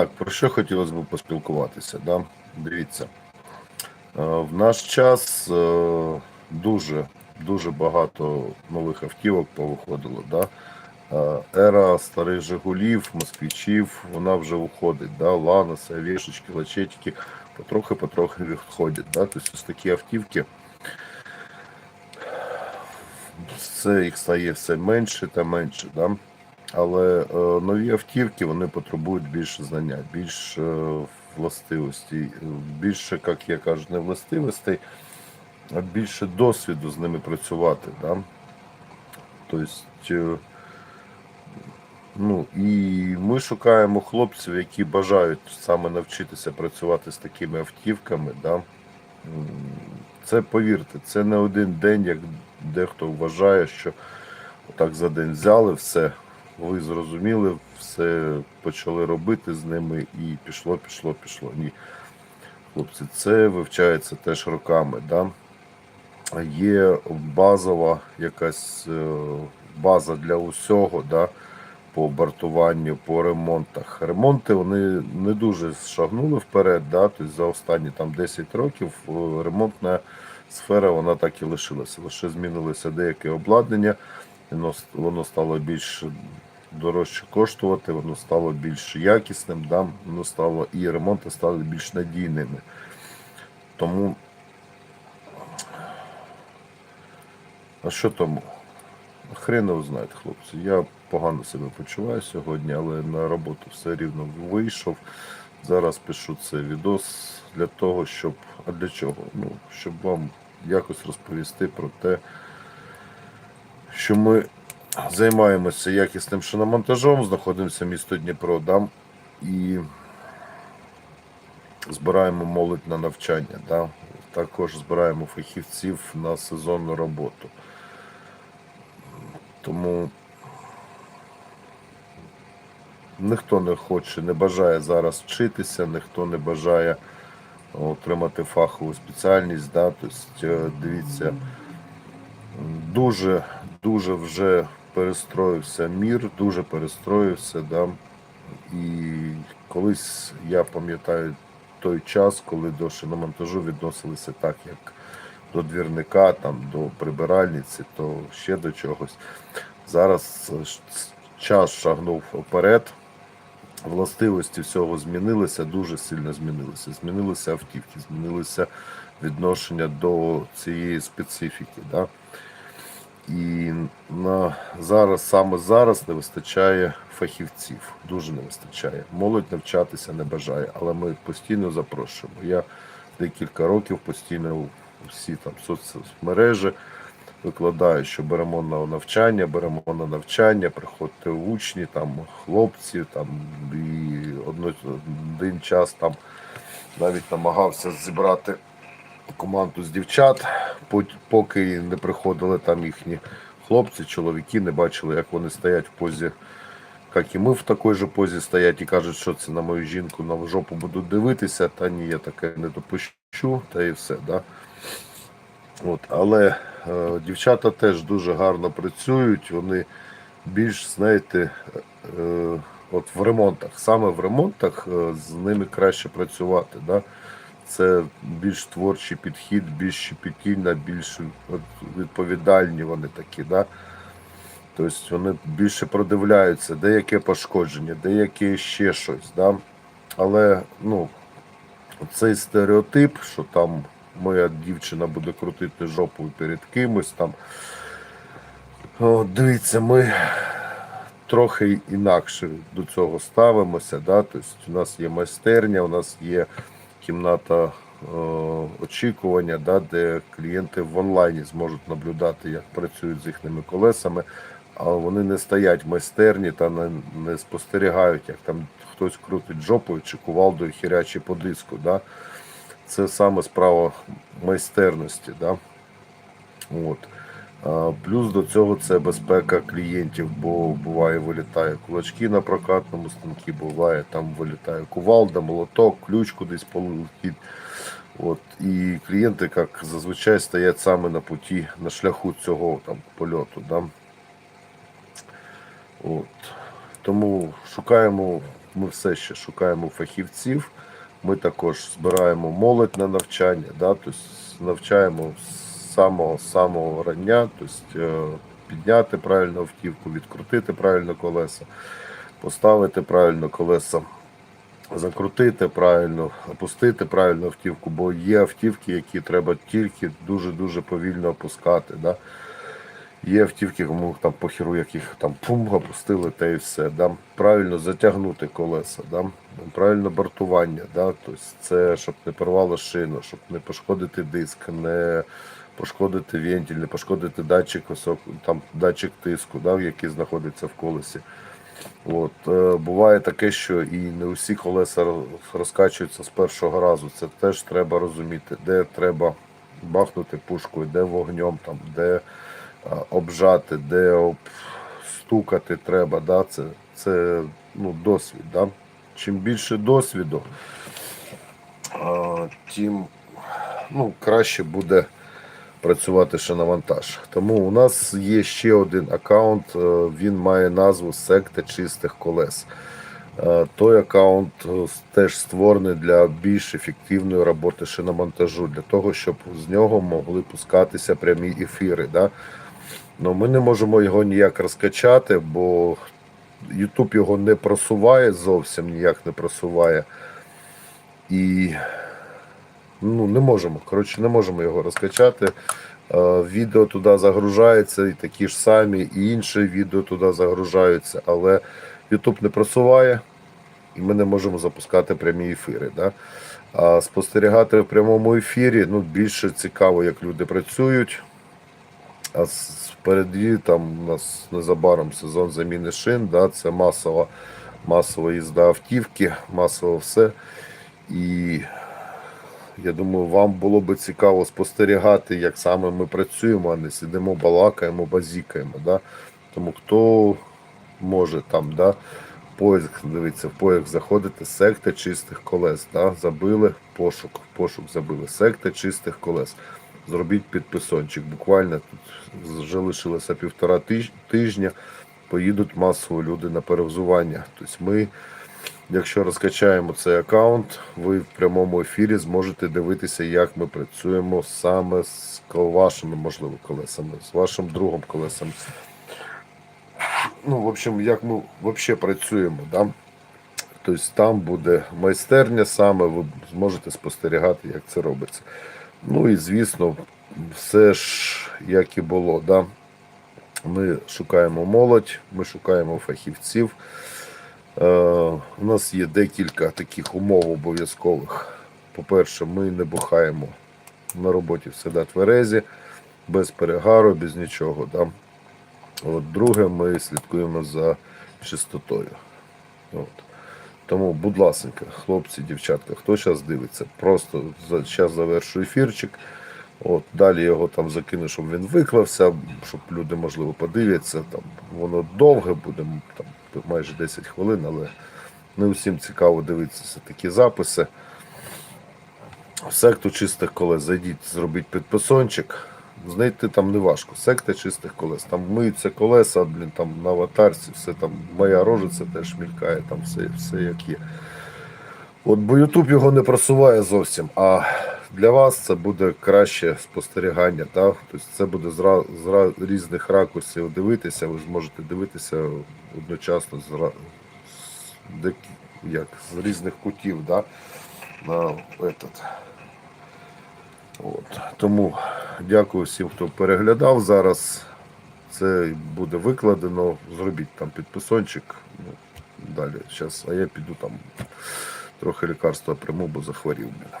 Так, про що хотілося б поспілкуватися? Да? Дивіться. Е, В наш час е, дуже, дуже багато нових автівок повиходило. Да? Е, Ера старих Жигулів, москвичів, вона вже уходить. Да? Ланоси, Овешечки, Лачетики потрохи-потрохи відходять. Да? Тобто ось такі автівки. Це їх стає все менше та менше. Да? Але е, нові автівки вони потребують більше знання, більше властивостей, е, більше, як я кажу, не властивостей, а більше досвіду з ними працювати. Да? Тобто, е, ну, і ми шукаємо хлопців, які бажають саме навчитися працювати з такими автівками. Да? Це повірте, це не один день, як дехто вважає, що так за день взяли все, ви зрозуміли, все почали робити з ними і пішло, пішло, пішло. Ні. Хлопці, це вивчається теж роками. Да? Є базова якась е, база для усього, да? по бортуванню, по ремонтах. Ремонти вони не дуже шагнули вперед. Да? Тобто за останні там 10 років е, ремонтна сфера вона так і лишилася. Лише змінилося деяке обладнання, воно, воно стало більш дорожче коштувати, воно стало більш якісним, да? воно стало і ремонти стали більш надійними. Тому. А що тому? Хрен його знаєте, хлопці. Я погано себе почуваю сьогодні, але на роботу все рівно вийшов. Зараз пишу цей відос для того, щоб. А для чого? Ну, щоб вам якось розповісти про те, що ми займаємося якісним шиномонтажом, знаходимося в місто Дніпро, да? і збираємо молодь на навчання. Да? Також збираємо фахівців на сезонну роботу. Тому ніхто не хоче, не бажає зараз вчитися, ніхто не бажає отримати фахову спеціальність. Да? Тобто, дивіться, дуже, дуже вже перестроївся мір, дуже перестроївся. Да? І колись я пам'ятаю той час, коли до шиномонтажу відносилися так, як до двірника, там, до прибиральниці, то ще до чогось. Зараз час шагнув вперед. Властивості всього змінилися, дуже сильно змінилися. Змінилися автівки, змінилися відношення до цієї специфіки. Да? І на зараз, саме зараз не вистачає фахівців. Дуже не вистачає. Молодь навчатися не бажає, але ми постійно запрошуємо. Я декілька років постійно всі там соцмережі викладаю, що беремо на навчання, беремо на навчання, приходьте учні, там хлопці, там і один час там навіть намагався зібрати команду з дівчат, поки не приходили там їхні хлопці, чоловіки, не бачили, як вони стоять в позі, як і ми в такій же позі стоять і кажуть, що це на мою жінку на жопу будуть дивитися, та ні, я таке не допущу, та і все. Да? От, але е, дівчата теж дуже гарно працюють, вони більш, знаєте, е, от в ремонтах, саме в ремонтах е, з ними краще працювати. Да? Це більш творчий підхід, більш щепетільна, більш відповідальні вони такі. Да? Тобто вони більше продивляються, деяке пошкодження, деяке ще щось. Да? Але ну, цей стереотип, що там моя дівчина буде крутити жопу перед кимось там. О, дивіться, ми трохи інакше до цього ставимося. Да? Тобто у нас є майстерня, у нас є кімната е, очікування, да, де клієнти в онлайні зможуть наблюдати, як працюють з їхніми колесами, а вони не стоять майстерні та не, не спостерігають, як там хтось крутить жопою чи кувалдою хірячі по диску. Да? Це саме справа майстерності. Да? От. Плюс до цього це безпека клієнтів, бо буває вилітає кулачки на прокатному станку, буває там вилітає кувалда, молоток, ключ кудись полетить. От. І клієнти, як зазвичай, стоять саме на путі, на шляху цього там, польоту. Да? От. Тому шукаємо ми все ще шукаємо фахівців. Ми також збираємо молодь на навчання, да, тобто навчаємо з самого самого рання, тобто е, підняти правильно автівку, відкрутити правильно колеса, поставити правильно колеса, закрутити правильно, опустити правильно автівку, бо є автівки, які треба тільки дуже-дуже повільно опускати. Да? Є автівки, кому там похеру, як їх там пум, опустили та і все. Да? Правильно затягнути колеса, да? правильно бортування. Да? Тобто це щоб не порвало шину, щоб не пошкодити диск, не пошкодити вентиль, не пошкодити датчик висок, там, датчик тиску, да? який знаходиться в колесі. От, е, буває таке, що і не усі колеса розкачуються з першого разу. Це теж треба розуміти, де треба бахнути пушкою, де вогнем, там, де е, обжати, де об... стукати треба. Да? Це, це ну, досвід. Да? Чим більше досвіду, а, тим ну, краще буде працювати ще на вантаж. Тому у нас є ще один аккаунт, е, він має назву Секта чистих колес. Е, Той аккаунт е, теж створений для більш ефективної роботи шиномонтажу, для того, щоб з нього могли пускатися прямі ефіри. Да? Ну, ми не можемо його ніяк розкачати, бо YouTube його не просуває зовсім ніяк не просуває. І ну, не можемо. Коротше, не можемо його розкачати. Е, Відео туди загружається, і такі ж самі, і інші відео туди загружаються, але YouTube не просуває, і ми не можемо запускати прямі ефіри. Да? А спостерігати в прямому ефірі ну, більше цікаво, як люди працюють. А впереді там у нас незабаром сезон заміни шин, да, це масова, масова їзда автівки, масово все. І я думаю, вам було би цікаво спостерігати, як саме ми працюємо, а не сидимо, балакаємо, базікаємо. Да? Тому хто може там, да, поїзд, дивіться, в поїзд заходити, секта чистих колес. Да? Забили пошук, пошук забили. Секта чистих колес. Зробіть підписончик. Буквально тут вже лишилося півтора тижня. Поїдуть масово люди на перевзування. Тобто ми Якщо розкачаємо цей аккаунт, ви в прямому ефірі зможете дивитися, як ми працюємо саме з вашими, можливо, колесами, з вашим другом колесами. Ну, в общем, як ми взагалі працюємо. Да? Тобто там буде майстерня саме, ви зможете спостерігати, як це робиться. Ну і звісно, все ж як і було. Да? Ми шукаємо молодь, ми шукаємо фахівців. Е, у нас є декілька таких умов обов'язкових. По-перше, ми не бухаємо на роботі всегда тверезі, без перегару, без нічого. Да? От, друге, ми слідкуємо за чистотою. От. Тому, будь ласка, хлопці, дівчатка, хто зараз дивиться, просто зараз завершу ефірчик. От, далі його там закину, щоб він виклався, щоб люди, можливо, подивляться. Там, воно довге буде, там, майже 10 хвилин, але не усім цікаво дивитися такі записи. Секту чистих колес. Зайдіть, зробіть підписончик. Знайти там не важко. Секта чистих колес. Там миються колеса, блін, там на аватарці, все там, моя рожиця теж мількає, там все, все як є. От бо YouTube його не просуває зовсім, а для вас це буде краще спостерігання. Так? Тобто це буде з, з різних ракурсів дивитися, ви зможете дивитися одночасно з, з, як, з різних кутів. Да? На этот. От. Тому дякую всім, хто переглядав зараз. Це буде викладено. Зробіть там підписончик. Ну, далі. Зараз, а я піду там трохи лікарства прийму, бо захворів. блін.